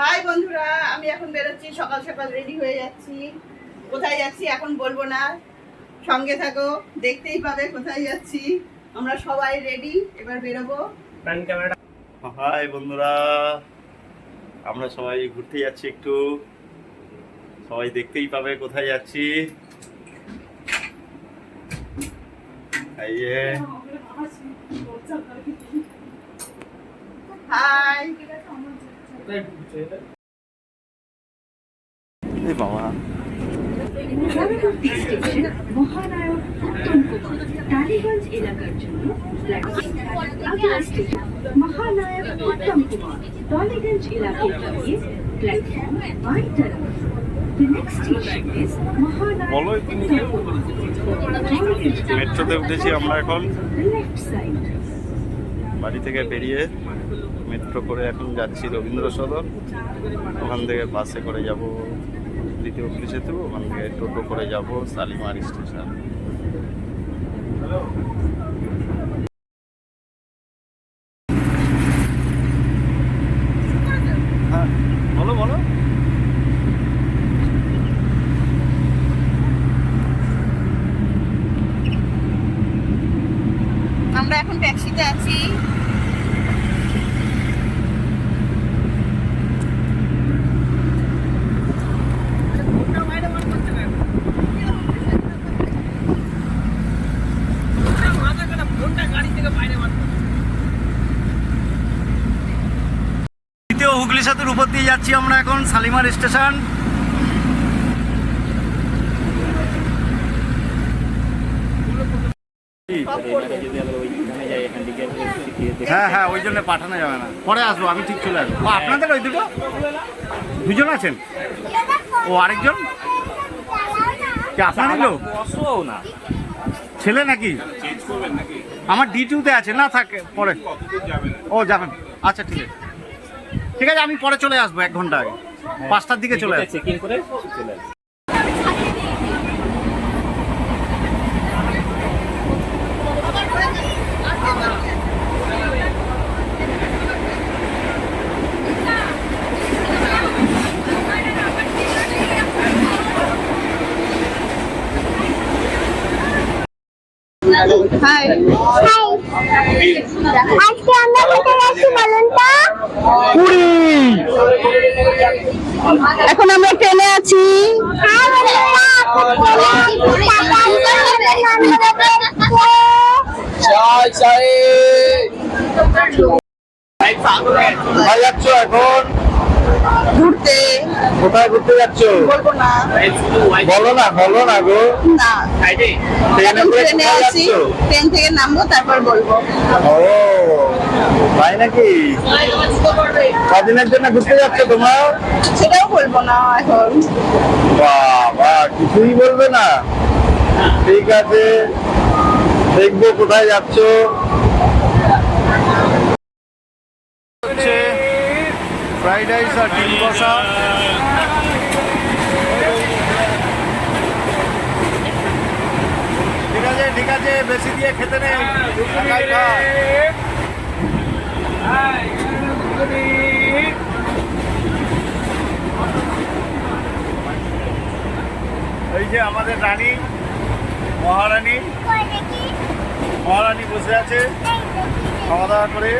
High বন্ধুরা আমি এখন বেরোচ্ছি সকাল সকাল রেডি হয়ে যাচ্ছি। কোথায় যাচ্ছি এখন বলব না। সঙ্গে থাকো দেখতেই পাবে কোথায় যাচ্ছি। আমরা সবাই রেডি এবার বেরোবো। হাই বন্ধুরা আমরা সবাই ঘুরতে যাচ্ছি একটু। সবাই দেখতেই পাবে কোথায় যাচ্ছি। এই প্রায় বাবা মেট্রোতে উঠেছি আমরা এখন। বাড়ি থেকে বেরিয়ে মেট্রো করে এখন যাচ্ছি রবীন্দ্র সদর ওখান থেকে বাসে করে যাব দ্বিতীয় সেতু ওখান থেকে টোটো করে যাব শালিমার স্টেশন হ্যাঁ বলো বলো। আমরা এখন ট্যাক্সিতে আছি। দ্বিতীয় হুগলি সেতুর উপর দিয়ে যাচ্ছি আমরা এখন শালিমার স্টেশন। হ্যাঁ হ্যাঁ ওই জন্য পাঠানো যাবে না। পরে আসব আমি ঠিক চলে আসব। ও আপনাদের ওই দুটো? দুজন আছেন? ও আরেকজন? কি আপনাদের লোক? ছেলে নাকি? আমার ডিটিউতে আছে না থাকে পরে। ও যাবেন। আচ্ছা ঠিক আছে। ঠিক আছে আমি পরে চলে আসব এক ঘণ্টা আগে। পাঁচটার দিকে চলে আসব। হাই আজকে আমরা কোথায় যাচ্ছি বলুন তো? এখন আমরা ট্রেনে আছি। কোথায় যাচ্ছ এখন? ঘুরতে। কোথায় ঘুরতে যাচ্ছ? বলব না। বলো না বলো না গো। না। ট্রেনে আছি। ট্রেন থেকে নামবো তারপর বলব। ও তাই নাকি? কদিনের জন্য ঘুরতে যাচ্ছ তোমরা? সেটাও বলব না এখন। বাবা কিছুই বলবে না। ঠিক আছে দেখব কোথায় যাচ্ছ। ফ্রাইড রাইস আর ডিম কষা। ঠিক আছে ঠিক আছে বেশি দিয়ে খেতে নেই। এই যে আমাদের রানী মহারানী মহারানী বসে আছে। খাওয়া দাওয়া করে।